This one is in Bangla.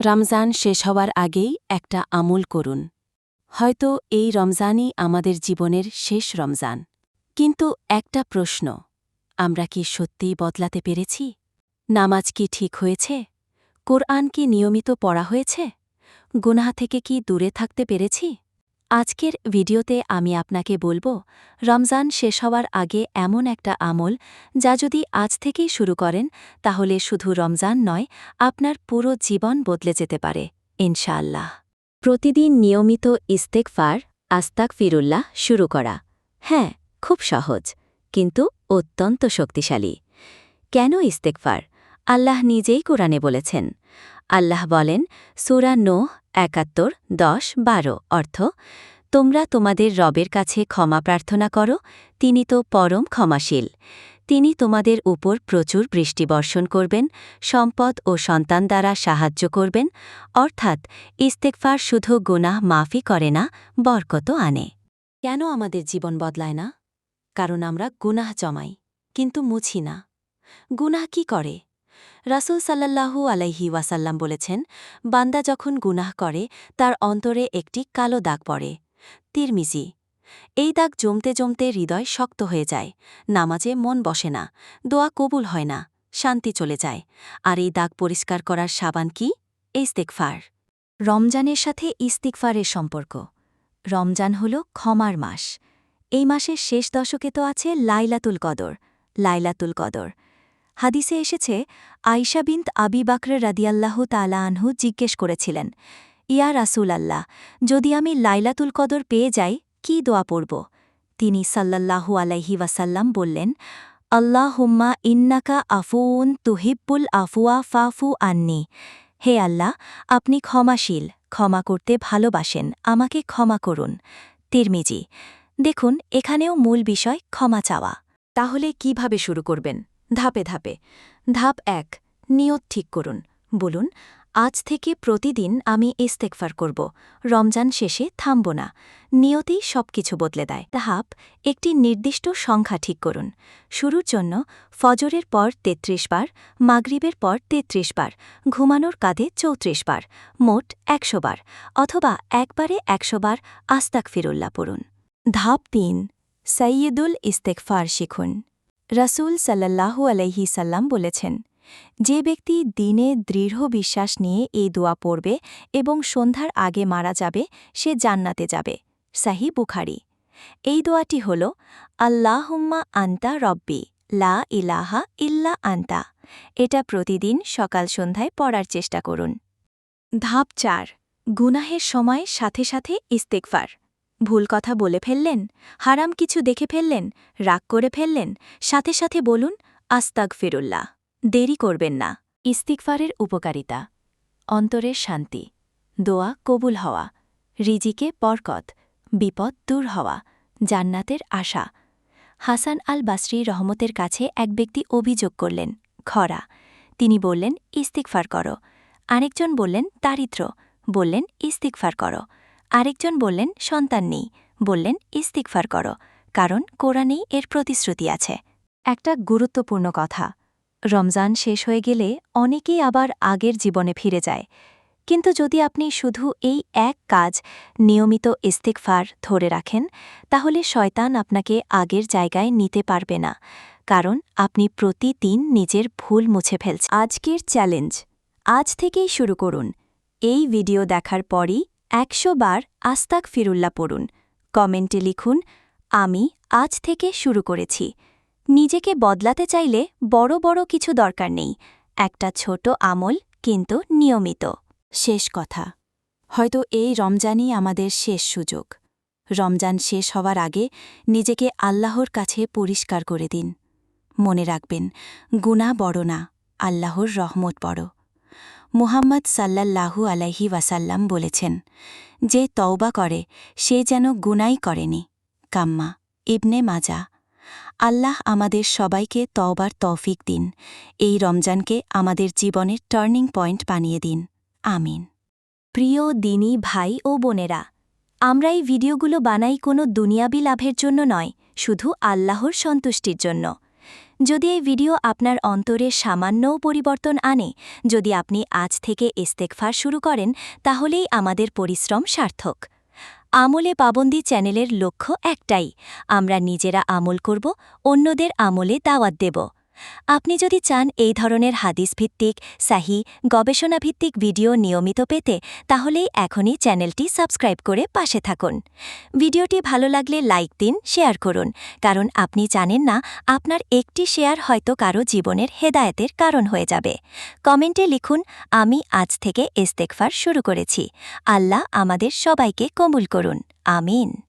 রমজান শেষ হওয়ার আগেই একটা আমল করুন। হয়তো এই রমজানই আমাদের জীবনের শেষ রমজান। কিন্তু একটা প্রশ্ন, আমরা কি সত্যিই বদলাতে পেরেছি? নামাজ কি ঠিক হয়েছে? কোরআন কি নিয়মিত পড়া হয়েছে? গুনাহা থেকে কি দূরে থাকতে পেরেছি? আজকের ভিডিওতে আমি আপনাকে বলব, রমজান শেষ হওয়ার আগে এমন একটা আমল যা যদি আজ থেকেই শুরু করেন, তাহলে শুধু রমজান নয়, আপনার পুরো জীবন বদলে যেতে পারে, ইনশাআল্লাহ। প্রতিদিন নিয়মিত ইস্তেকফার আস্তাক ফিরুল্লাহ শুরু করা হ্যাঁ খুব সহজ, কিন্তু অত্যন্ত শক্তিশালী। কেন ইস্তেকফার আল্লাহ নিজেই কোরআনে বলেছেন। আল্লাহ বলেন, সুরা নোহ একাত্তর, দশ, বারো, অর্থ, তোমরা তোমাদের রবের কাছে ক্ষমা প্রার্থনা করো, তিনি তো পরম ক্ষমাশীল। তিনি তোমাদের উপর প্রচুর বৃষ্টি বর্ষণ করবেন, সম্পদ ও সন্তান দ্বারা সাহায্য করবেন, অর্থাৎ ইস্তেকফার শুধু গুনাহ মাফি করে না বরকত আনে। কেন আমাদের জীবন বদলায় না? কারণ আমরা গুনাহ জমাই, কিন্তু মুছি না। গুনাহ কি করে? রাসুল সাল্লাল্লাহু আলাইহি ওয়াসাল্লাম বলেছেন, বান্দা যখন গুনাহ করে, তার অন্তরে একটি কালো দাগ পড়ে। তিরমিজি, এই দাগ জমতে জমতে হৃদয় শক্ত হয়ে যায়, নামাজে মন বসে না, দোয়া কবুল হয় না, শান্তি চলে যায়। আর এই দাগ পরিষ্কার করার সাবান কি? ইস্তেকফার রমজানের সাথে ইস্তিকফারের সম্পর্ক। রমজান হল ক্ষমার মাস। এই মাসের শেষ দশকে তো আছে লাইলাতুল কদর লাইলাতুল কদর। হাদিসে এসেছে আইশা বিন্ত আবি বাকর রাদিয়াল্লাহ তালা আনহু জিজ্ঞেস করেছিলেন, ইয়া রাসুল আল্লাহ যদি আমি লাইলাতুল কদর পেয়ে যাই, কি দোয়া পড়ব? তিনি সাল্লাল্লাহু আলাইহি ওয়াসাল্লাম বললেন আল্লাহ হুম্মা ইন্নাকা আফুউন তুহিব্বুল আফুয়া ফাফু আন্নি। হে আল্লাহ, আপনি ক্ষমাশীল, ক্ষমা করতে ভালোবাসেন, আমাকে ক্ষমা করুন। তিরমিজি, দেখুন, এখানেও মূল বিষয় ক্ষমা চাওয়া। তাহলে কীভাবে শুরু করবেন? ধাপে ধাপে। ধাপ এক, নিয়ত ঠিক করুন। বলুন, আজ থেকে প্রতিদিন আমি ইস্তেকফার করব, রমজান শেষে থামব না। নিয়তেই সব কিছু বদলে দেয়। ধাপ, একটি নির্দিষ্ট সংখ্যা ঠিক করুন। শুরুর জন্য ফজরের পর ৩৩ বার, মাগরিবের পর ৩৩ বার, ঘুমানোর কাঁধে চৌত্রিশ বার, মোট একশো বার, অথবা একবারে একশো বার আস্তাক ফিরুল্লাহ পড়ুন। ধাপ তিন সৈয়দুল ইস্তেকফার শিখুন। রাসূল সাল্লাল্লাহু আলাইহি সাল্লাম বলেছেন, যে ব্যক্তি দিনে দৃঢ় বিশ্বাস নিয়ে এই দোয়া পড়বে এবং সন্ধ্যার আগে মারা যাবে, সে জান্নাতে যাবে। সাহি বুখারি। এই দোয়াটি হল, আল্লাহুম্মা আন্তা রব্বি, লা ইলাহা ইল্লা আন্তা। এটা প্রতিদিন সকাল সন্ধ্যায় পড়ার চেষ্টা করুন। ধাপ চার, গুনাহের সময় সাথে সাথে ইস্তেকফার ভুল কথা বলে ফেললেন, হারাম কিছু দেখে ফেললেন, রাগ করে ফেললেন, সাথে সাথে বলুন আস্তাক ফিরুল্লাহ দেরি করবেন না। ইস্তিকফারের উপকারিতা। অন্তরের শান্তি। দোয়া কবুল হওয়া। রিজিকে বরকত। বিপদ দূর হওয়া। জান্নাতের আশা। হাসান আল বাসরি রহমতের কাছে এক ব্যক্তি অভিযোগ করলেন, খরা। তিনি বললেন ইস্তিকফার করো। আরেকজন বললেন, দারিদ্র। বললেন ইস্তিকফার করো। আরেকজন বললেন, সন্তান নেই। বললেন ইস্তিকফার করো, কারণ কোরআনেই এর প্রতিশ্রুতি আছে। একটা গুরুত্বপূর্ণ কথা, রমজান শেষ হয়ে গেলে অনেকেই আবার আগের জীবনে ফিরে যায়। কিন্তু যদি আপনি শুধু এই এক কাজ, নিয়মিত ইস্তিকফার ধরে রাখেন, তাহলে শয়তান আপনাকে আগের জায়গায় নিতে পারবে না, কারণ আপনি প্রতিদিন নিজের ভুল মুছে ফেলছেন। আজকের চ্যালেঞ্জ, আজ থেকেই শুরু করুন। এই ভিডিও দেখার পরই একশো বার আস্তাক ফিরুল্লা পড়ুন। কমেন্টে লিখুন, আমি আজ থেকে শুরু করেছি। নিজেকে বদলাতে চাইলে বড় বড় কিছু দরকার নেই। একটা ছোট আমল কিন্তু নিয়মিত। শেষ কথা। হয়তো এই রমজানই আমাদের শেষ সুযোগ। রমজান শেষ হওয়ার আগে নিজেকে আল্লাহর কাছে পরিষ্কার করে দিন। মনে রাখবেন গুণা বড় না, আল্লাহর রহমত বড়। মুহাম্মদ সাল্লাল্লাহু আলাইহি ওয়াসাল্লাম বলেছেন, যে তওবা করে, সে যেন গুনাই করেনি। কাম্মা, ইবনে মাজা, আল্লাহ আমাদের সবাইকে তওবার তৌফিক দিন। এই রমজানকে আমাদের জীবনের টার্নিং পয়েন্ট বানিয়ে দিন। আমিন। প্রিয় দিনী ভাই ও বোনেরা, আমরা এই ভিডিওগুলো বানাই কোনো দুনিয়াবি লাভের জন্য নয়, শুধু আল্লাহর সন্তুষ্টির জন্য। যদি এই ভিডিও আপনার অন্তরে সামান্যও পরিবর্তন আনে, যদি আপনি আজ থেকে ইস্তেকফার শুরু করেন, তাহলেই আমাদের পরিশ্রম সার্থক। আমলে পাবন্দি চ্যানেলের লক্ষ্য একটাই, আমরা নিজেরা আমল করব, অন্যদের আমলে দাওয়াত দেব। আপনি যদি চান এই ধরনের হাদিস ভিত্তিক সাহি, গবেষণাভিত্তিক ভিডিও নিয়মিত পেতে তাহলেই এখনই চ্যানেলটি সাবস্ক্রাইব করে পাশে থাকুন। ভিডিওটি ভালো লাগলে লাইক দিন, শেয়ার করুন, কারণ আপনি জানেন না, আপনার একটি শেয়ার হয়তো কারও জীবনের হেদায়েতের কারণ হয়ে যাবে। কমেন্টে লিখুন, আমি আজ থেকে ইস্তেকফার শুরু করেছি। আল্লাহ আমাদের সবাইকে কবুল করুন। আমিন।